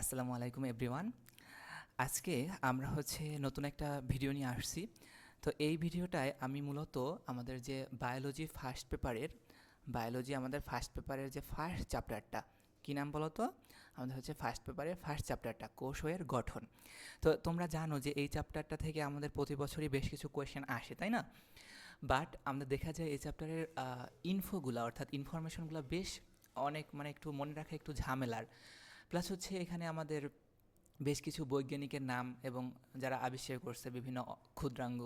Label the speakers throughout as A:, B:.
A: আসসালামু আলাইকুম, এভরিওয়ান। আজকে আমরা হচ্ছে নতুন একটা ভিডিও নিয়ে আসছি। তো এই ভিডিওটায় আমি মূলত আমাদের যে বায়োলজি ফার্স্ট পেপারের বায়োলজি আমাদের ফার্স্ট পেপারের যে ফার্স্ট চ্যাপ্টারটা কী নাম বলো তো? আমাদের হচ্ছে ফার্স্ট পেপারের ফার্স্ট চ্যাপ্টারটা কোষের গঠন। তো তোমরা জানো যে এই চ্যাপ্টারটা থেকে আমাদের প্রতি বছরই বেশ কিছু কোয়েশ্চেন আসে, তাই না? বাট আমাদের দেখা যায় এই চ্যাপ্টারের ইনফোগুলো অর্থাৎ ইনফরমেশনগুলো বেশ অনেক মানে একটু মনে রাখা একটু ঝামেলার। প্লাস হচ্ছে এখানে আমাদের বেশ কিছু বৈজ্ঞানিকের নাম এবং যারা আবিষ্কার করছে বিভিন্ন ক্ষুদ্রাঙ্গ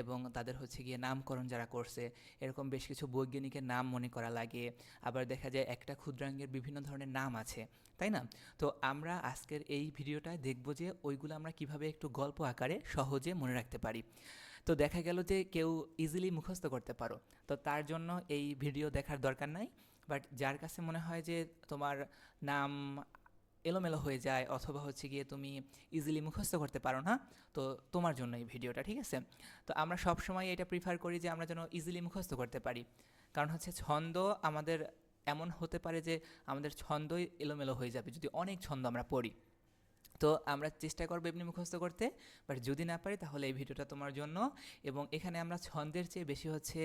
A: এবং তাদের হচ্ছে গিয়ে নামকরণ যারা করছে, এরকম বেশ কিছু বৈজ্ঞানিকের নাম মনে করা লাগে। আবার দেখা যায় একটা ক্ষুদ্রাঙ্গের বিভিন্ন ধরনের নাম আছে, তাই না? তো আমরা আজকের এই ভিডিওটায় দেখব যে ওইগুলো আমরা কীভাবে একটু গল্প আকারে সহজে মনে রাখতে পারি। তো দেখা গেল যে কেউ ইজিলি মুখস্থ করতে পারো, তো তার জন্য এই ভিডিও দেখার দরকার নাই। বাট যার কাছে মনে হয় যে তোমার নাম এলোমেলো হয়ে যায় অথবা হচ্ছে গিয়ে তুমি ইজিলি মুখস্থ করতে পারো না, তো তোমার জন্য এই ভিডিওটা, ঠিক আছে? তো আমরা সব সময় এটা প্রিফার করি যে আমরা যেন ইজিলি মুখস্থ করতে পারি। কারণ হচ্ছে ছন্দ আমাদের এমন হতে পারে যে আমাদের ছন্দই এলোমেলো হয়ে যাবে যদি অনেক ছন্দ আমরা পড়ি। তো আমরা চেষ্টা করব এমনি মুখস্থ করতে বাট যদি না পারি তাহলে এই ভিডিওটা তোমার জন্য। এবং এখানে আমরা ছন্দের চেয়ে বেশি হচ্ছে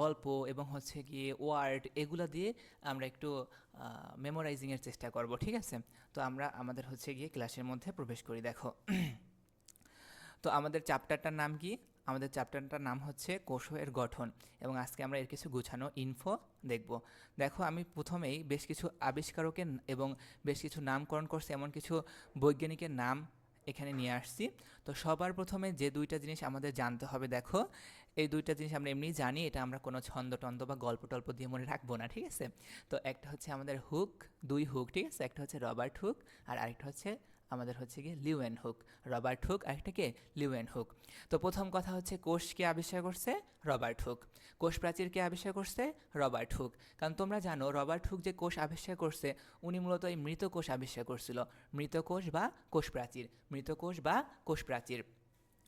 A: গল্প এবং হচ্ছে গিয়ে ওয়ার্ড এগুলো দিয়ে আমরা একটু মেমোরাইজিংয়ের চেষ্টা করব, ঠিক আছে? তো আমরা আমাদের হচ্ছে গিয়ে ক্লাসের মধ্যে প্রবেশ করি, দেখো। তো আমাদের চ্যাপ্টারটার নাম কি? আমাদের চ্যাপ্টারটার নাম হচ্ছে কোষের গঠন এবং আজকে আমরা এর কিছু গুছানো ইনফো দেখব। দেখো, আমি প্রথমেই বেশ কিছু আবিষ্কারকের এবং বেশ কিছু নামকরণ করছে, এমন কিছু বৈজ্ঞানিকের নাম এখানে নিয়ে আসছি। তো সবার প্রথমে যে দুইটা জিনিস আমাদের জানতে হবে, দেখো, এই দুইটা জিনিস আমরা এমনি জানি, এটা আমরা কোনো ছন্দ টন্দ বা গল্প টল্প দিয়ে মনে রাখব না, ঠিক আছে? তো একটা হচ্ছে আমাদের হুক, দুই হুক, ঠিক আছে? একটা হচ্ছে রবার্ট হুক আর আরেকটা হচ্ছে আমাদের হচ্ছে গিয়ে লিউয়েন হুক, রবার্ট হুক, আরেকটা কে? Leeuwen hook. তো প্রথম কথা হচ্ছে কোষ কে আবিষ্কার করছে? Robert Hooke. কোষ প্রাচীর কে আবিষ্কার করছে? Robert Hooke. কারণ তোমরা জানো, রবার্ট হুক যে কোষ আবিষ্কার করছে, উনি মূলত এই মৃত কোষ আবিষ্কার করছিল। মৃত কোষ বা কোষ প্রাচীর। মৃত কোষ বা কোষ প্রাচীর।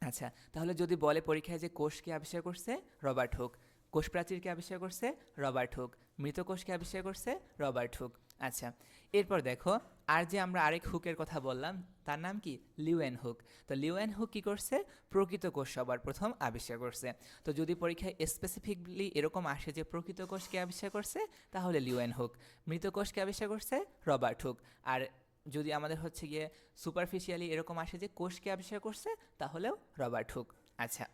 A: আচ্ছা তাহলে যদি বলে পরীক্ষায় যে কোষকে আবিষ্কার করছে? Robert Hooke. কোষ প্রাচীরকে আবিষ্কার করছে? Robert Hooke. মৃত কোষকে আবিষ্কার করছে? Robert Hooke. আচ্ছা এরপর দেখো আর যে আমরা আরেক হুকের কথা বললাম, তার নাম কি? Leeuwenhoek. তো লিউয়েন হুক কি করছে? প্রকৃত কোষ সবার প্রথম আবিষ্কার করছে। তো যদি পরীক্ষায় স্পেসিফিকলি এরকম আসে যে প্রকৃত কোষকে আবিষ্কার করছে, তাহলে লিউয়েন হুক। মৃত কোষকে আবিষ্কার করছে রবার্ট হুক। আর যদি আমাদের হচ্ছে গিয়ে সুপারফিশিয়ালি এরকম আসে যে কোষকে আবিষ্কার করছে, তাহলেও রবার্ট হুক। আচ্ছা।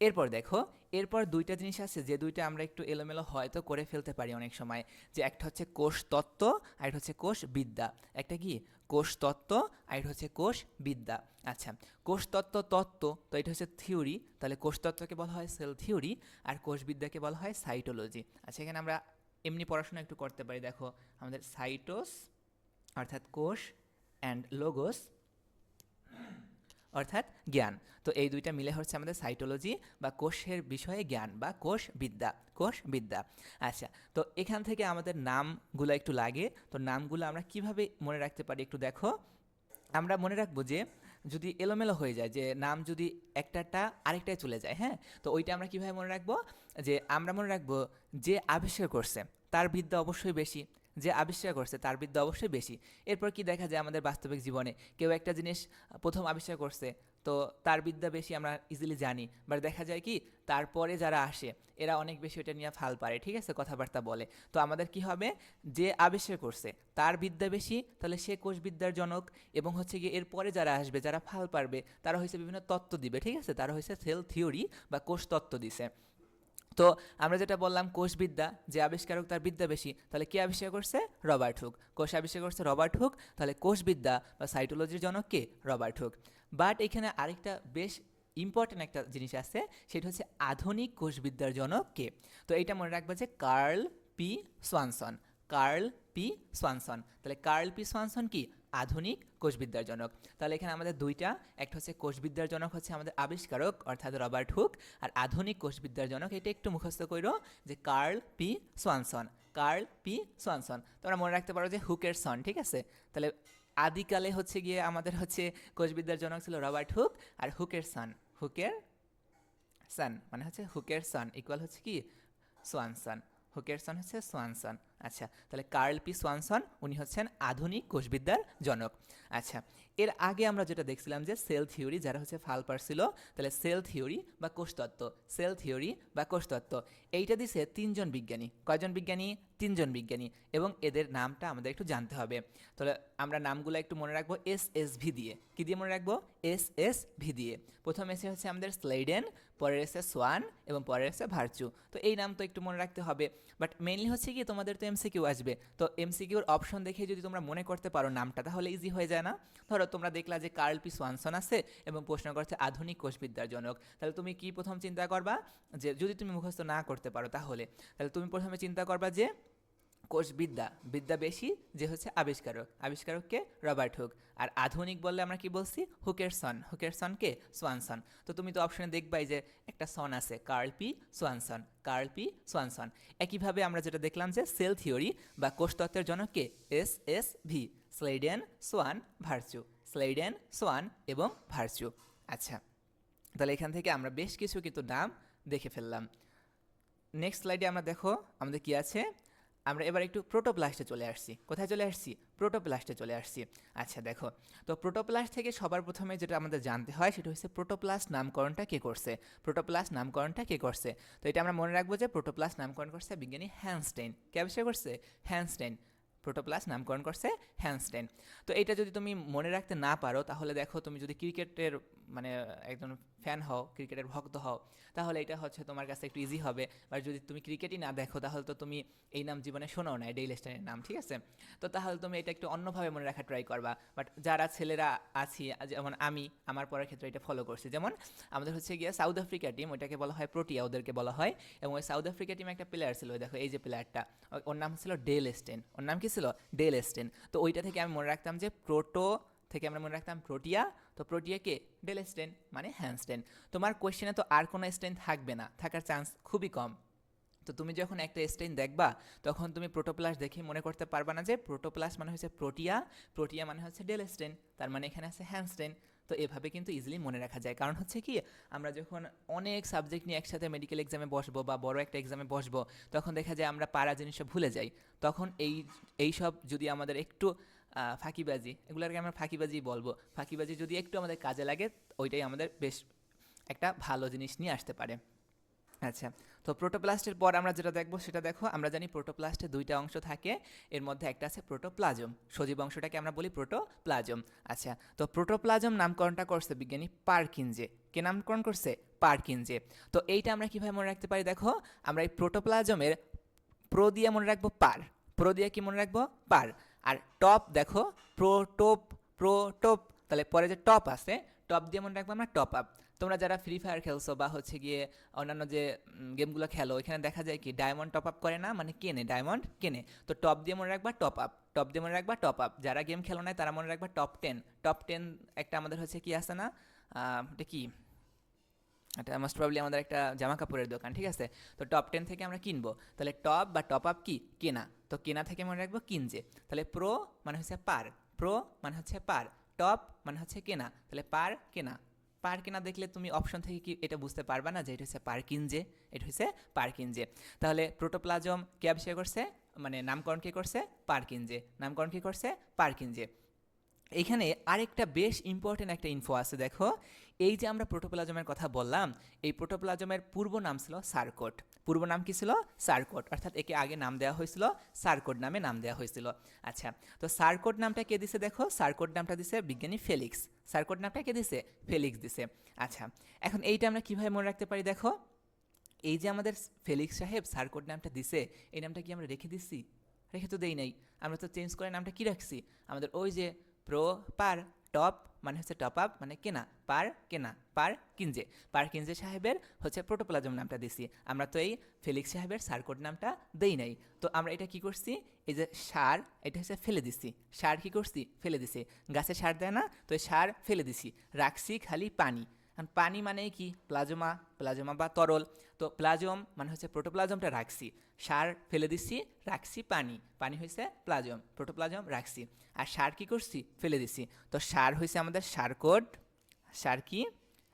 A: এরপর দেখো, এরপর দুইটা জিনিস আছে যে দুইটা আমরা একটু এলোমেলো হয়তো করে ফেলতে পারি অনেক সময়। যে একটা হচ্ছে কোষ তত্ত্ব, আর একটা হচ্ছে কোষ বিদ্যা। একটা কি? কোষ তত্ত্ব, আর একটা হচ্ছে কোষ বিদ্যা। আচ্ছা কোষ তত্ত্ব তত্ত্ব, তো এটা হচ্ছে থিওরি। তাহলে কোষ তত্ত্বকে বলা হয় সেল থিওরি, আর কোষ বিদ্যাকে বলা হয় সাইটোলজি। আচ্ছা এখানে আমরা এমনি পড়াশোনা একটু করতে পারি। দেখো, আমাদের সাইটোস, অর্থাৎ কোষ অ্যান্ড লোগোস অর্থাৎ জ্ঞান। তো এই দুইটা মিলে হচ্ছে আমাদের সাইটোলজি বা কোষের বিষয়ে জ্ঞান বা কোষ বিদ্যা কোষ বিদ্যা আচ্ছা তো এখান থেকে আমাদের নামগুলো একটু লাগে। তো নামগুলো আমরা কীভাবে মনে রাখতে পারি একটু দেখো। আমরা মনে রাখব যে যদি এলোমেলো হয়ে যায়, যে নাম যদি একটাটা আরেকটায় চলে যায় হ্যাঁ? তো ওইটা আমরা কীভাবে মনে রাখব? যে আমরা মনে রাখব যে আবিষ্কার করছে, তার বিদ্যা অবশ্যই বেশি। যে আবিষ্কার করছে তার বিদ্যা অবশ্যই বেশি। এরপর কি দেখা যায় আমাদের বাস্তবিক জীবনে? কেউ একটা জিনিস প্রথম আবিষ্কার করছে, তো তার বিদ্যা বেশি আমরা ইজিলি জানি। বাট দেখা যায় কি, তারপরে যারা আসে, এরা অনেক বেশি ওটা নিয়ে ফাল পারে, ঠিক আছে? কথাবার্তা বলে। তো আমাদের কি হবে? যে আবিষ্কার করছে, তার বিদ্যা বেশি, তাহলে সে কোষবিদ্যার জনক এবং হচ্ছে গিয়ে এরপরে যারা আসবে, যারা ফাল পারবে, তারা হয়েছে বিভিন্ন তত্ত্ব দিবে, ঠিক আছে? তারা হয়েছে সেল থিওরি বা কোষ তত্ত্ব দিছে। তো আমরা যেটা বললাম কোষবিদ্যা, যে আবিষ্কারক তার বিদ্যা বেশি, তাহলে কে আবিষ্কার করছে? Robert Hooke. কোষ আবিষ্কার করছে রবার্ট হুক, তাহলে কোষবিদ্যা বা সাইটোলজির জনক কে? Robert Hooke. বাট এখানে আরেকটা বেশ ইম্পর্ট্যান্ট একটা জিনিস আছে, সেটা হচ্ছে আধুনিক কোষবিদ্যার জনক কে? তো এইটা মনে রাখবে যে Carl P Swanson, Carl P Swanson. তাহলে কার্ল পি সোয়ানসন কি? আধুনিক কোষবিদ্যার জনক তাহলে এখানে আমাদের দুইটা, একটা হচ্ছে কোষবিদ্যার জনক হচ্ছে আমাদের আবিষ্কারক, অর্থাৎ রবার্ট হুক, আর আধুনিক কোষবিদ্যার জনক এটা একটু মুখস্থ করো যে Carl P Swanson, Carl P Swanson. তোমরা মনে রাখতে পারো যে হুকের সন, ঠিক আছে? তাহলে আদিকালে হচ্ছে গিয়ে আমাদের হচ্ছে কোষবিদ্যার জনক ছিল রবার্ট হুক আর হুকের সন, হুকের সান মানে হচ্ছে হুকের সন ইকুয়াল হচ্ছে কি? সোয়ানসন, হুকের সন হচ্ছে সোয়ানসন। আচ্ছা তাহলে কার্ল পি সোয়ানসন উনি হচ্ছেন আধুনিক কোষবিদ্যার জনক। আচ্ছা এর আগে আমরা যেটা দেখছিলাম যে সেল থিওরি যারা হচ্ছে ফালপার ছিল, তাহলে সেল থিওরি বা কোষতত্ত্ব সেল থিওরি বা কোষতত্ত্ব এইটা দিছে তিনজন বিজ্ঞানী। কয়জন বিজ্ঞানী? তিনজন বিজ্ঞানী। এবং এদের নামটা আমাদের একটু জানতে হবে। তাহলে আমরা নামগুলো একটু মনে রাখব এস এস ভি দিয়ে। কী দিয়ে মনে রাখব? এস এস ভি দিয়ে। প্রথম এসে হচ্ছে আমাদের স্লাইডেন, পরের এসে সোয়ান, এবং পরের এসে ভার্চু। তো এই নাম তো একটু মনে রাখতে হবে। বাট মেইনলি হচ্ছে কি, তোমাদের তো এমসিকিউ আসবে। তো এমসিকিউর অপশন দেখে যদি তোমরা মনে করতে পারো নামটা, তাহলে ইজি হয়ে যায় না। ধরো তোমরা দেখলা যে কার্ল পি সোয়ানসন আছে এবং প্রশ্ন করছে আধুনিক কোষবিদ্যার জনক। তাহলে তুমি কি প্রথম চিন্তা করবা? যে যদি তুমি মুখস্থ না করতে পারো তাহলে। তাহলে তুমি প্রথমে চিন্তা করবা যে কোষবিদ্যা, বিদ্যা বেশি যে হচ্ছে আবিষ্কারক। আবিষ্কারককে রবার্ট হুক। আর আধুনিক বললে আমরা কি বলছি? হুকের সন। হুকের সনকে সোয়ানসন। তো তুমি তো অপশনে দেখবাই যে একটা সন আছে Carl P Swanson Carl P Swanson একইভাবে আমরা যেটা দেখলাম যে সেল থিওরি বা কোষতত্ত্বের জনককে S S V Schleiden Schwann Virchow Schleiden Schwann এবং ভার্চু। আচ্ছা তাহলে এখান থেকে আমরা বেশ কিছু কিন্তু নাম দেখে ফেললাম। নেক্সট স্লাইডে আমরা দেখো, আমাদের কি আছে? আমরা এবার একটু প্রোটোপ্লাস্টে চলে আসছি। কোথায় চলে আসছি? প্রোটোপ্লাস্টে চলে আসছি। আচ্ছা দেখো, তো প্রোটোপ্লাস্ট থেকে সবার প্রথমে যেটা আমাদের জানতে হয়, সেটা হচ্ছে প্রোটোপ্লাস্ট নামকরণটা কে করছে? প্রোটোপ্লাস্ট নামকরণটা কে করছে? তো এটা আমরা মনে রাখব যে প্রোটোপ্লাস্ট নামকরণ করছে বিজ্ঞানী হ্যানস্টেইন। কে আবিষ্কার করছে? হ্যানস্টেইন। প্রোটোপ্লাস নামকরণ করছে হ্যানস্টেন তো এটা যদি তুমি মনে রাখতে না পারো, তাহলে দেখো তুমি যদি ক্রিকেটের মানে একজন ফ্যান হও, ক্রিকেটের ভক্ত হও, তাহলে এটা হচ্ছে তোমার কাছে একটু ইজি হবে। বা যদি তুমি ক্রিকেটই না দেখো, তাহলে তো তুমি এই নাম জীবনে শোনাও না ডেইল স্টেনের নাম, ঠিক আছে? তো তাহলে তুমি এটা একটু অন্যভাবে মনে রাখা ট্রাই করবা। বাট যারা ছেলেরা আছি, যেমন আমি, আমার পড়ার ক্ষেত্রে এটা ফলো করছি। যেমন আমাদের হচ্ছে গিয়ে সাউথ আফ্রিকা টিম ওইটাকে বলা হয় প্রোটিয়া ওদেরকে বলা হয়। এবং ওই সাউথ আফ্রিকা টিমে একটা প্লেয়ার ছিল দেখো, এই যে প্লেয়ারটা ওর নাম ছিল ডেল স্টেন ওর নাম কি ছিল? ডেল স্টেন তো ওইটা থেকে আমি মনে রাখতাম যে প্রোটো থেকে আমরা মনে রাখতাম প্রোটিয়া। তো প্রোটিয়াকে ডেল স্টেন মানে হ্যান্ডস্টেন তোমার কোয়েশ্চেনে তো আর কোনো স্টেন থাকবে না, থাকার চান্স খুবই কম। তো তুমি যখন একটা স্টেইন দেখবা, তখন তুমি প্রোটোপ্লাস দেখে মনে করতে পারবা না যে প্রোটোপ্লাস মানে হচ্ছে প্রোটিয়া প্রোটিয়া মানে হচ্ছে ডেল স্টেন, তার মানে এখানে আছে হ্যান্ডস্টেন তো এভাবে কিন্তু ইজিলি মনে রাখা যায়। কারণ হচ্ছে কি, আমরা যখন অনেক সাবজেক্ট নিয়ে একসাথে মেডিকেল এক্সামে বসবো বা বড় একটা এক্সামে বসবো, তখন দেখা যায় আমরা পারা জিনিসটা ভুলে যাই। তখন এই এই সব যদি আমাদের একটু ফাঁকিবাজি। এগুলোকে আমরা ফাঁকিবাজি বলব। ফাঁকিবাজি যদি একটু আমাদের কাজে লাগে, ওইটাই আমাদের বেশ একটা ভালো জিনিস নিয়ে আসতে পারে। আচ্ছা তো প্রোটোপ্লাস্টের পর আমরা যেটা দেখব, সেটা দেখো, আমরা জানি প্রোটোপ্লাস্টে দুইটা অংশ থাকে। এর মধ্যে একটা আছে প্রোটোপ্লাজম। সজীব অংশটাকে আমরা বলি প্রোটোপ্লাজম। আচ্ছা তো প্রোটোপ্লাজম নামকরণটা করছে বিজ্ঞানী পার্কিনজে। কে নামকরণ করছে? পার্কিনজে। তো এইটা আমরা কীভাবে মনে রাখতে পারি? দেখো, আমরা এই প্রোটোপ্লাজমের প্রো দিয়ে মনে রাখব পার। প্রো দিয়ে কি মনে রাখব? পার। আর টপ দেখো প্রোটোপ প্রোটোপ তাহলে পরে যে টপ আছে টপ দিয়ে মনে রাখব আমরা টপ আপ তোমরা যারা ফ্রি ফায়ার খেলছো বা হচ্ছে গিয়ে অন্যান্য যে গেমগুলো খেলো, এখানে দেখা যায় কি ডায়মন্ড টপ আপ করে না মানে কেনে ডায়মন্ড কেনে। তো টপ দিয়ে মনে রাখবা টপ আপ টপ দিয়ে মনে রাখবা টপ আপ যারা গেম খেলো না তারা মনে রাখবা টপ টেন টপ টেন একটা আমাদের হচ্ছে কি আছে না এটা কি? এটা মোস্ট প্রবলি আমাদের একটা জামা কাপড়ের দোকান, ঠিক আছে? তো টপ টেন থেকে আমরা কিনবো। তাহলে টপ বা টপ আপ কি? কেনা। তো কেনা থেকে মনে রাখব কিনজে। তাহলে প্রো মানে হচ্ছে পার। প্রো মানে হচ্ছে পার। টপ মানে হচ্ছে কেনা। তাহলে পার, কেনা। পার, কেনা দেখলে তুমি অপশন থেকে কি এটা বুঝতে পারবা না যে এটা হচ্ছে পার্কিনজে এটা হচ্ছে পার্কিনজে তাহলে প্রোটোপ্লাজম কে আবিষ্কার করছে? মানে নামকরণ কে করছে? পার্কিনজে নামকরণ কি করছে? পার্কিনজে এখানে আরেকটা বেশ ইম্পর্টেন্ট একটা ইনফো আছে, দেখো। এই যে আমরা প্রোটোপ্লাজমের কথা বললাম, এই প্রোটোপ্লাজমের পূর্ব নাম ছিল সার্কোট। পূর্ব নাম কি ছিল? সার্কোট। অর্থাৎ একে আগে নাম দেওয়া হয়েছিল, সার্কোট নামে নাম দেওয়া হয়েছিল। আচ্ছা তো সার্কোট নামটা কে দিছে দেখো? সার্কোট নামটা দিছে বিজ্ঞানী ফেলিক্স। সার্কোট নামটা কে দিছে? ফেলিক্স দিছে। আচ্ছা এখন এইটা আমরা কীভাবে মনে রাখতে পারি দেখো? এই যে আমাদের ফেলিক্স সাহেব সার্কোট নামটা দিছে, এই নামটা কি আমরা রেখে দিচ্ছি? রেখে তো দেই নাই। আমরা তো চেঞ্জ করে নামটা কি রাখছি? আমাদের ওই যে প্রো পার টপ মানে হচ্ছে টপ আপ মানে কেনা। পার কেনা, পার কিনজে। পার কিনজে সাহেবের হচ্ছে প্রোটোপ্লাজম নামটা দিছি। আমরা তো এই ফেলিক্স সাহেবের সারকোড নামটা দেই নাই। তো আমরা এটা কি করছি? এই যে সার, এটা হচ্ছে ফেলে দিছি। সার কি করছি? ফেলে দিছি। গাছে সার দেয় না, তো সার ফেলে দিছি। রাখছি খালি পানি। পানি মানে কি? প্লাজমা প্লাজমা বা তরল। তো প্লাজম মানে হচ্ছে প্রোটোপ্লাজমটা রাখছি। সার ফেলে দিচ্ছি রাখছি পানি। পানি হয়েছে প্লাজম। প্রোটোপ্লাজম রাখছি। আর সার কি করছি? ফেলে দিছি। তো সার হয়েছে আমাদের সার কোড সার কি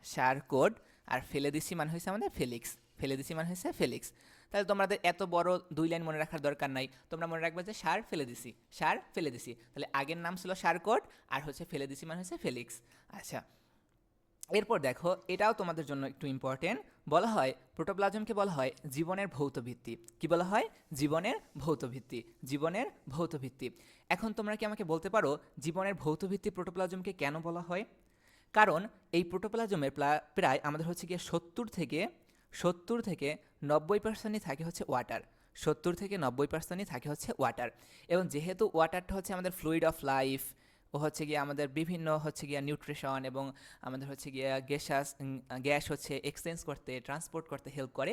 A: সার কোড, আর ফেলে দিছি মানে হয়েছে আমাদের ফেলিক্স। ফেলে দিছি মানে হয়েছে ফেলিক্স। তাহলে তোমাদের এত বড় দুই লাইন মনে রাখার দরকার নাই। তোমরা মনে রাখবে যে সার ফেলে দিছি সার ফেলে দিছি তাহলে আগের নাম ছিল সারকোট আর হচ্ছে ফেলে দিছি মানে হচ্ছে ফেলিক্স। আচ্ছা এরপর দেখো, এটাও তোমাদের জন্য একটু ইম্পর্টেন্ট বলা হয়, প্রোটোপ্লাজমকে বলা হয় জীবনের ভৌত ভিত্তি। কি বলা হয়? জীবনের ভৌত ভিত্তি। জীবনের ভৌত ভিত্তি। এখন তোমরা কি আমাকে বলতে পারো, জীবনের ভৌত ভিত্তি প্রোটোপ্লাজমকে কেন বলা হয়? কারণ এই প্রোটোপ্লাজমের প্লা- প্রায় আমাদের হচ্ছে গিয়ে সত্তর থেকে সত্তর থেকে নব্বই পার্সেন্টই থাকে হচ্ছে ওয়াটার সত্তর থেকে নব্বই পার্সেন্টই থাকে হচ্ছে ওয়াটার এবং যেহেতু ওয়াটারটা হচ্ছে আমাদের ফ্লুইড অফ লাইফ ও হচ্ছে গিয়ে আমাদের বিভিন্ন হচ্ছে গিয়ে নিউট্রিশন এবং আমাদের হচ্ছে গিয়ে গ্যাসাস গ্যাস হচ্ছে এক্সচেঞ্জ করতে ট্রান্সপোর্ট করতে হেল্প করে,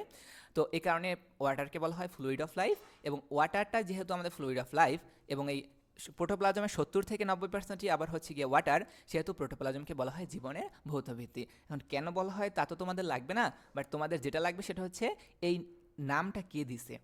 A: তো এই কারণে ওয়াটারকে বলা হয় ফ্লুইড অফ লাইফ এবং ওয়াটারটা যেহেতু আমাদের ফ্লুইড অফ লাইফ এবং এই প্রোটোপ্লাজমের সত্তর থেকে নব্বই পার্সেন্টই আবার হচ্ছে গিয়ে ওয়াটার সেহেতু প্রোটোপ্লাজমকে বলা হয় জীবনের ভৌত ভিত্তি এখন কেন বলা হয় তা তো তোমাদের লাগবে না বাট তোমাদের যেটা লাগবে সেটা হচ্ছে এই নামটা কে দিছে?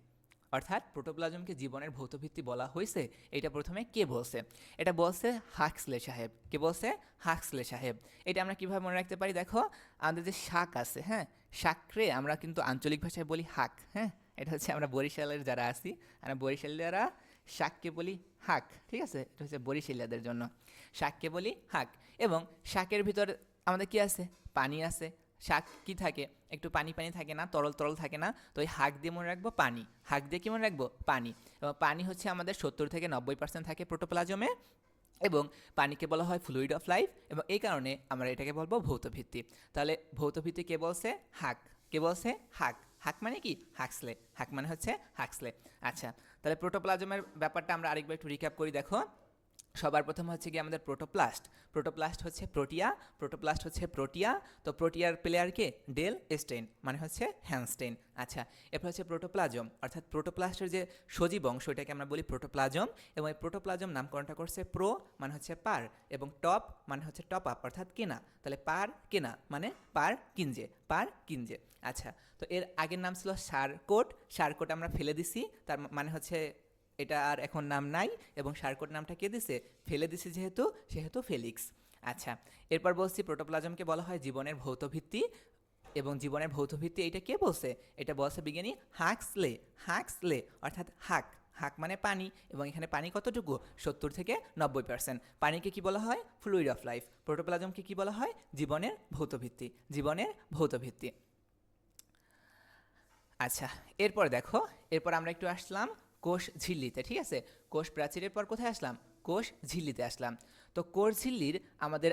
A: অর্থাৎ প্রোটোপ্লাজমকে জীবনের ভৌত ভিত্তি বলা হয়েছে এটা প্রথমে কে বলছে? এটা বলছে হাক্সলে সাহেব। কে বলছে? হাক্সলে সাহেব। এটা আমরা কীভাবে মনে রাখতে পারি? দেখো, আমাদের যে শাক আছে হ্যাঁ? শাকরে আমরা কিন্তু আঞ্চলিক ভাষায় বলি হাক হ্যাঁ? এটা হচ্ছে আমরা বরিশালের যারা আছি, আমরা বরিশালীরা শাককে বলি হাক, ঠিক আছে? এটা হচ্ছে বরিশালিয়াদের জন্য। শাককে বলি হাক। এবং শাকের ভিতর আমাদের কি আছে? পানি আছে। শাক কি থাকে? একটু পানি পানি থাকে না, তরল তরল থাকে না। তো ওই হাক দিয়ে মনে রাখব পানি। হাক দিয়ে কি মনে রাখব? পানি। এবং পানি হচ্ছে আমাদের সত্তর থেকে নব্বই পার্সেন্ট থাকে প্রোটোপ্লাজমে এবং পানিকে বলা হয় ফ্লুইড অফ লাইফ এবং এই কারণে আমরা এটাকে বলব ভৌত ভিত্তি তাহলে ভৌত ভিত্তি কে বলছে? হাক। কে বলছে? হাক। হাক মানে কি? হাকসলে। হাক মানে হচ্ছে হাকসলে। আচ্ছা তাহলে প্রোটোপ্লাজমের ব্যাপারটা আমরা আরেকবার একটু রিক্যাপ করি, দেখো। সবার প্রথম হচ্ছে কি আমাদের প্রোটোপ্লাস্ট প্রোটোপ্লাস্ট হচ্ছে প্রোটিয়া প্রোটোপ্লাস্ট হচ্ছে প্রোটিয়া তো প্রোটিয়ার প্লেয়ারকে ডেল স্টেইন মানে হচ্ছে হ্যানস্টেইন আচ্ছা এরপর হচ্ছে প্রোটোপ্লাজম অর্থাৎ প্রোটোপ্লাস্টের যে সজীব অংশ এটাকে আমরা বলি প্রোটোপ্লাজম এবং এই প্রোটোপ্লাজম নামকরণটা করছে প্রো মানে হচ্ছে পার, এবং টপ মানে হচ্ছে টপ আপ অর্থাৎ কেনা। তাহলে পার কেনা মানে পার কিনজে পার কিনজে। আচ্ছা তো এর আগের নাম ছিল সারকোট। সারকোট আমরা ফেলে দিছি, তার মানে হচ্ছে এটা আর এখন নাম নাই এবং সার্কোট নামটা কে দিছে? ফেলে দিছে যেহেতু, সেহেতু ফেলিক্স। আচ্ছা এরপর বলছি প্রোটোপ্লাজমকে বলা হয় জীবনের ভৌত ভিত্তি এবং জীবনের ভৌত ভিত্তি এটা কে বলছে? এটা বলছে বিজ্ঞানী হাক্সলে হাক্সলে, অর্থাৎ হাক। হাক মানে পানি এবং এখানে পানি কতটুকু? সত্তর থেকে নব্বই পার্সেন্ট পানিকে কি বলা হয়? Fluid of life. প্রোটোপ্লাজমকে কি বলা হয়? জীবনের ভৌত ভিত্তি। জীবনের ভৌত ভিত্তি। আচ্ছা এরপর দেখো, এরপর আমরা একটু আসলাম কোষ ঝিল্লিতে, ঠিক আছে? কোষ প্রাচীরের পর কোথায় আসলাম? কোষ ঝিল্লিতে আসলাম। তো কোষ ঝিল্লির আমাদের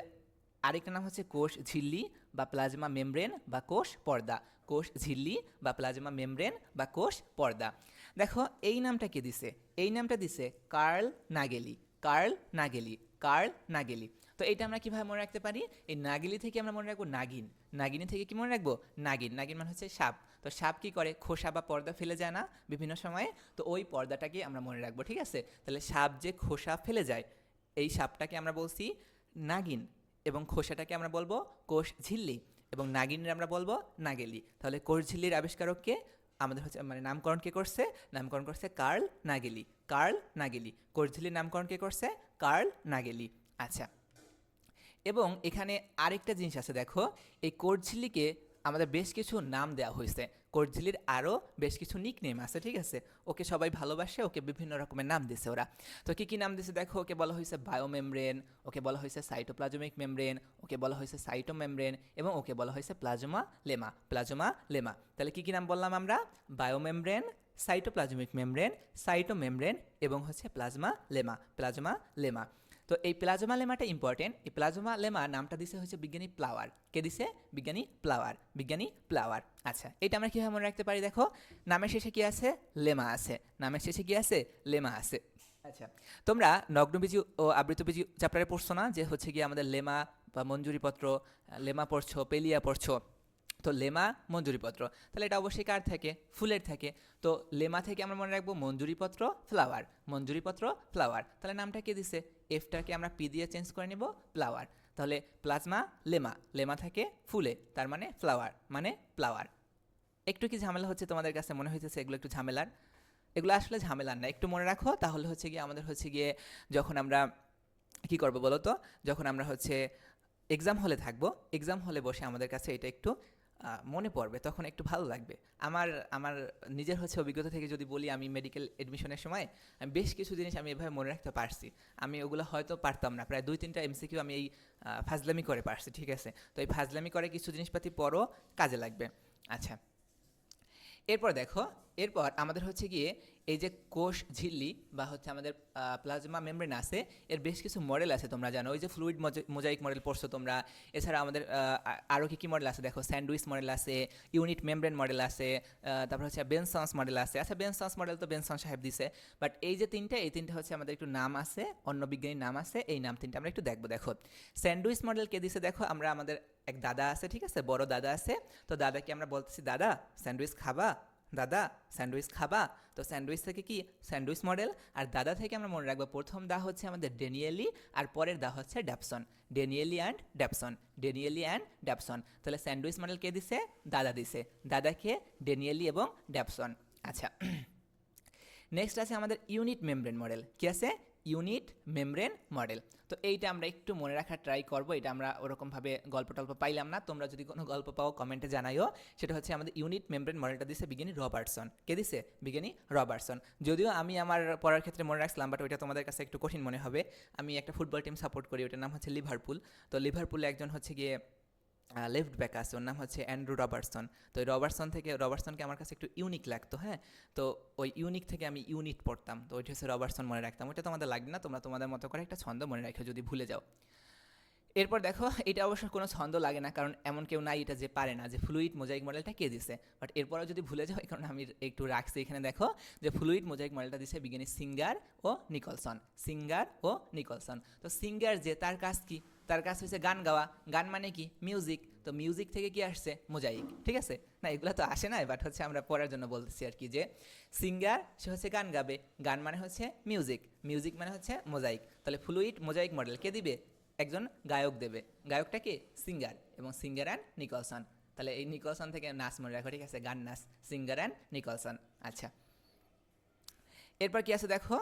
A: আরেকটা নাম হচ্ছে কোষ ঝিল্লি বা প্লাজমা মেমব্রেন বা কোষ পর্দা। কোষ ঝিল্লি বা প্লাজমা মেমব্রেন বা কোষ পর্দা। দেখো, এই নামটা কে দিছে? এই নামটা দিছে Carl Nageli. Carl Nageli. Carl Nageli. তো এটা আমরা কীভাবে মনে রাখতে পারি? এই নাগেলি থেকে আমরা মনে রাখব নাগিন। নাগিনী থেকে কি মনে রাখব? নাগিন। নাগিন মানে হচ্ছে সাপ। তো সাপ কি করে? খোসা বা পর্দা ফেলে যায় না বিভিন্ন সময়ে? তো ওই পর্দাটাকে আমরা মনে রাখব, ঠিক আছে? তাহলে সাপ যে খোসা ফেলে যায়, এই সাপটাকে আমরা বলছি নাগিন এবং খোসাটাকে আমরা বলব কোষ ঝিল্লি এবং নাগিনের আমরা বলব নাগেলি। তাহলে কোষ ঝিল্লির আবিষ্কারককে আমাদের হচ্ছে মানে নামকরণ কে করছে? নামকরণ করছে কার্ল নাগেলি। কার্ল নাগেলি। কোষ ঝিল্লির নামকরণ কে করছে? Carl Nageli. আচ্ছা। এবং এখানে আরেকটা জিনিস আছে, দেখো। এই কোটঝিল্লিকে আমাদের বেশ কিছু নাম দেওয়া হয়েছে। কোটঝিল্লির আরও বেশ কিছু নিক নেম আছে, ঠিক আছে? ওকে সবাই ভালোবাসে, ওকে বিভিন্ন রকমের নাম দিছে ওরা। তো কী কী নাম দিছে? দেখো, ওকে বলা হয়েছে বায়োমেমব্রেন, ওকে বলা হয়েছে সাইটোপ্লাজমিক মেমব্রেন, ওকে বলা হয়েছে সাইটোমেমব্রেন এবং ওকে বলা হয়েছে প্লাজমা লেমা প্লাজমা লেমা। তাহলে কী কী নাম বললাম আমরা? বায়োমেমব্রেন, সাইটোপ্লাজমিক মেমব্রেন, সাইটোমেমব্রেন এবং হচ্ছে প্লাজমা লেমা প্লাজমা লেমা। তো এই প্লাজমা লেমাটা ইম্পর্টেন্ট এই প্লাজমা লেমা নামটা দিছে হচ্ছে বিজ্ঞানী প্লাওয়ার। কে দিছে? বিজ্ঞানী প্লাওয়ার। বিজ্ঞানী প্লাওয়ার। আচ্ছা এটা আমরা কীভাবে মনে রাখতে পারি দেখো? নামের শেষে কি আছে? লেমা আছে। নামের শেষে কি আছে? লেমা আছে। আচ্ছা তোমরা নগ্নবীজি ও আবৃতবীজি চ্যাপ্টারে পড়ছো না? যে হচ্ছে গিয়ে আমাদের লেমা বা মঞ্জুরিপত্র, লেমা পড়ছো, পেলিয়া পড়ছো। তো লেমা মঞ্জুরিপত্র তাহলে এটা অবশ্যই কার থাকে? ফুলের থাকে। তো লেমা থেকে আমরা মনে রাখব মঞ্জুরিপত্র ফ্লাওয়ার। মঞ্জুরিপত্র ফ্লাওয়ার। তাহলে নামটা কে দিছে? এফটাকে আমরা পি দিয়ে চেঞ্জ করে নেব, ফ্লাওয়ার। তাহলে প্লাজমা, লেমা। লেমা থাকে ফুলে, তার মানে ফ্লাওয়ার মানে ফ্লাওয়ার। একটু কি ঝামেলা হচ্ছে তোমাদের কাছে? মনে হইতেছে এগুলো একটু ঝামেলার। এগুলো আসলে ঝামেলার না। একটু মনে রাখো, তাহলে হচ্ছে গিয়ে আমাদের হচ্ছে গিয়ে যখন আমরা, কি করব বলো তো? যখন আমরা হচ্ছে এক্সাম হলে থাকব এক্সাম হলে বসে আমাদের কাছে এটা একটু মনে পড়বে, তখন একটু ভালো লাগবে। আমার আমার নিজের হচ্ছে অভিজ্ঞতা থেকে যদি বলি, আমি মেডিকেল অ্যাডমিশনের সময় আমি বেশ কিছু জিনিস আমি এভাবে মনে রাখতে পারছি। আমি ওগুলো হয়তো পারতাম না, প্রায় দুই তিনটা এমসিকিউ আমি এই ফাজলামি করে পারছি, ঠিক আছে? তো এই ফাজলামি করে কিছু জিনিসপাতি পরও কাজে লাগবে। আচ্ছা। এরপর দেখো, এরপর আমাদের হচ্ছে গিয়ে এই যে কোষ ঝিল্লি বা হচ্ছে আমাদের প্লাজমা মেমব্রেন আছে, এর বেশ কিছু মডেল আছে তোমরা জানো। ওই যে ফ্লুইড মোজাইক মডেল পড়ছো তোমরা। এছাড়া আমাদের আরও কি কী মডেল আছে? দেখো স্যান্ডউইচ মডেল আছে ইউনিট মেমব্রেন মডেল আছে তারপর হচ্ছে বেনসন্স মডেল আছে। আচ্ছা বেনসন্স মডেল তো বেনসন সাহেব দিছে। বাট এই যে তিনটা, এই তিনটা হচ্ছে আমাদের একটু নাম আছে, অন্য বিজ্ঞানীর নাম আছে, এই নাম তিনটা আমরা একটু দেখব। দেখো স্যান্ডউইচ মডেল কে দিছে, দেখো, আমরা আমাদের এক দাদা আছে, ঠিক আছে? বড় দাদা আছে। তো দাদাকে আমরা বলতেছি, দাদা স্যান্ডউইচ খাবা? দাদা, স্যান্ডউইচ খাবা? তো স্যান্ডউইচ থেকে কি স্যান্ডউইচ মডেল? আর দাদা থেকে আমরা মনে রাখব, প্রথম দা হচ্ছে আমাদের ডেনিয়েলি, আর পরের দা হচ্ছে Davson. Danielli and Davson. Danielli and Davson. তাহলে স্যান্ডউইচ মডেল কে দিছে? দাদা দিছে। দাদাকে ডেনিয়েলি এবং ড্যাপসন। আচ্ছা। নেক্সট আছে আমাদের ইউনিট মেমব্রেন মডেল। কি আছে? ইউনিট মেমব্রেন মডেল তো এইটা আমরা একটু মনে রাখার ট্রাই করব, এটা আমরা ওরকমভাবে গল্প টল্প পাইলাম না। তোমরা যদি কোনো গল্প পাও কমেন্টে জানাইও। সেটা হচ্ছে আমাদের ইউনিট মেমব্রেন মডেলটা দিছে বিজ্ঞানী রবার্টসন। কে দিছে? বিজ্ঞানী রবার্টসন। যদিও আমি আমার পড়ার ক্ষেত্রে মনে রাখছিলাম বাট ওইটা তোমাদের কাছে একটু কঠিন মনে হবে। আমি একটা ফুটবল টিম সাপোর্ট করি, ওটার নাম হচ্ছে লিভারপুল তো লিভারপুলে একজন হচ্ছে গিয়ে লেফট ব্যাক আছে, ওর নাম হচ্ছে অ্যান্ড্রু রবার্টসন। তো ওই রবার্টসন থেকে, রবার্টসনকে আমার কাছে একটু ইউনিক লাগতো হ্যাঁ? তো ওই ইউনিক থেকে আমি ইউনিট পড়তাম, তো ওইটা হচ্ছে রবার্টসন মনে রাখতাম। ওইটা তোমাদের লাগবে না, তোমরা তোমাদের মতো করে একটা ছন্দ মনে রাখো যদি ভুলে যাও। এরপর দেখো, এটা অবশ্য কোনো ছন্দ লাগে না, কারণ এমন কেউ নাই এটা যে পারে না, যে ফ্লুইড মোজাইক মডেলটা কে দিছে? বাট এরপরও যদি ভুলে যাও কারণে আমি একটু রাখছি এখানে, দেখো, যে ফ্লুইড মোজাইক মডেলটা দিছে বিজ্ঞানী সিঙ্গার ও নিকলসন সিঙ্গার ও নিকলসন। তো সিঙ্গার যে, তার কাজ কি? তার কাজ হচ্ছে গান গাওয়া। গান মানে কি? মিউজিক তো মিউজিক থেকে কি আসছে? মোজাইক ঠিক আছে? না, এগুলো তো আসে না বাট হচ্ছে আমরা পড়ার জন্য বলতেছি আর কি যে সিঙ্গার সে হচ্ছে গান গাবে। গান মানে হচ্ছে মিউজিক মিউজিক মানে হচ্ছে মোজাইক তাহলে ফ্লুইড মোজাইক মডেল কে দিবে? একজন গায়ক দেবে। গায়কটা কে? সিঙ্গার এবং সিঙ্গার অ্যান্ড নিকলসন তাহলে এই নিকলসন থেকে নাচ মনে রাখো, ঠিক আছে? গান, নাচ। সিঙ্গার অ্যান্ড নিকলসন আচ্ছা। এরপর কি আছে দেখো?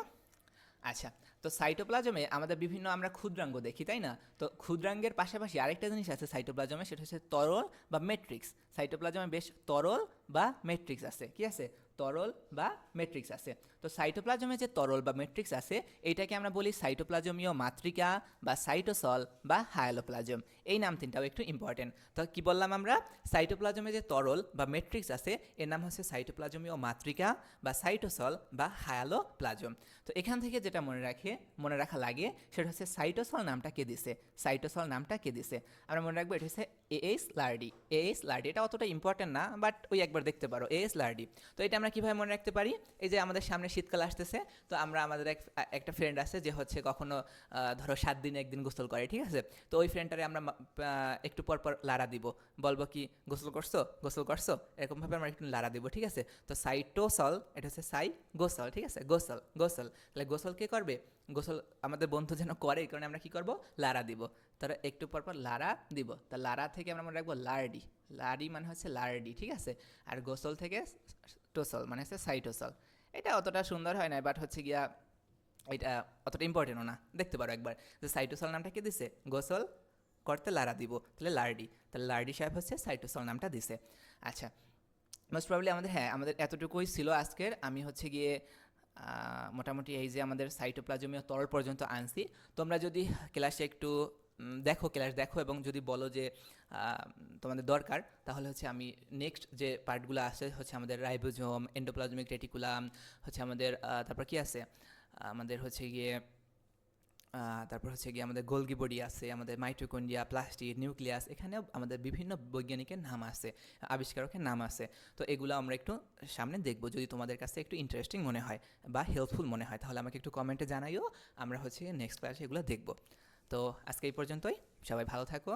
A: আচ্ছা। তো সাইটোপ্লাজমে আমাদের বিভিন্ন আমরা ক্ষুদ্রাঙ্গ দেখি, তাই না? তো ক্ষুদ্রাঙ্গের পাশাপাশি আরেকটা জিনিস আছে সাইটোপ্লাজমে, সেটা হচ্ছে তরল বা মেট্রিক্স সাইটোপ্লাজমে বেশ তরল বা মেট্রিক্স আছে, কি আছে? তরল বা মেট্রিক্স আছে। তো সাইটোপ্লাজমে যে তরল বা মেট্রিক্স আছে, এটাকে আমরা বলি সাইটোপ্লাজমীয় মাতৃকা বা সাইটোসল বা হায়ালোপ্লাজম এই নাম তিনটাও একটু ইম্পর্টেন্ট তো কি বললাম আমরা? সাইটোপ্লাজমে যে তরল বা মেট্রিক্স আছে, এর নাম হচ্ছে সাইটোপ্লাজমীয় মাতৃকা বা সাইটোসল বা হায়ালোপ্লাজম তো এখান থেকে যেটা মনে রাখে মনে রাখা লাগে, সেটা হচ্ছে সাইটোসল নামটা কে দিছে? সাইটোসল নামটা কে দিছে? আমরা মনে রাখব এটা হচ্ছে এএস লার্ডি এএস লার্ডি এটা অতটা ইম্পর্টেন্ট না বাট ওই একবার দেখতে পারো এএস লার্ডি তো এটা আমরা কীভাবে মনে রাখতে পারি? এই যে আমাদের সামনে শীতকাল আসতেছে, তো আমরা আমাদের এক, একটা ফ্রেন্ড আছে যে হচ্ছে কখনো ধরো সাত দিনে একদিন গোসল করে, ঠিক আছে? তো ওই ফ্রেন্ডটারে আমরা একটু পর পর লাড়া দিব। বলব কি, গোসল করছ? গোসল করছ? এরকমভাবে আমরা একটু লাড়া দিব, ঠিক আছে? তো সাইটোসল এটা হচ্ছে সাই গোসল, ঠিক আছে? গোসল গোসল। তাহলে গোসল কে করবে? গোসল আমাদের বন্ধু যেন করে, এই কারণে আমরা কি করব? লারা দিব। তারা একটু পর পর লাড়া দিব। তা লারা থেকে আমরা মনে রাখব লার্ডি লারি মানে হচ্ছে লার্ডি ঠিক আছে? আর গোসল থেকে টোসল মানে হচ্ছে সাইটোসল। এটা অতটা সুন্দর হয় না বাট হচ্ছে গিয়া এটা অতটা ইম্পর্টেন্টও না। দেখতে পারো একবার যে সাইটোসল নামটা কে দিছে? গোসল করতে লারা দিব, তাহলে লার্ডি তাহলে লার্ডি সাহেব হচ্ছে সাইটোসল নামটা দিছে। আচ্ছা মোস্ট প্রবলি আমাদের হ্যাঁ আমাদের এতটুকুই ছিল আজকের। আমি হচ্ছে গিয়ে মোটামুটি এই যে আমাদের সাইটোপ্লাজমীয় তরল পর্যন্ত আনছি। তোমরা যদি ক্লাসে একটু দেখো ক্লাস দেখো এবং যদি বলো যে তোমাদের দরকার, তাহলে হচ্ছে আমি নেক্সট যে পার্টগুলো আছে, হচ্ছে আমাদের রাইবোজোম এন্ডোপ্লাজমিক রেটিকুলাম হচ্ছে আমাদের তারপর কি আছে? আমাদের হচ্ছে গিয়ে তারপর হচ্ছে গিয়ে আমাদের গোলগি বডি আছে, আমাদের মাইটোকন্ডিয়া প্লাস্টিক নিউক্লিয়াস, এখানেও আমাদের বিভিন্ন বৈজ্ঞানিকের নাম আছে, আবিষ্কারকের নাম আছে। তো এগুলো আমরা একটু সামনে দেখব, যদি তোমাদের কাছে একটু ইন্টারেস্টিং মনে হয় বা হেল্পফুল মনে হয়, তাহলে আমাকে একটু কমেন্টে জানাইও, আমরা হচ্ছে নেক্সট ক্লাসে এগুলো দেখব। তো আজকে এই পর্যন্তই, সবাই ভালো থাকো।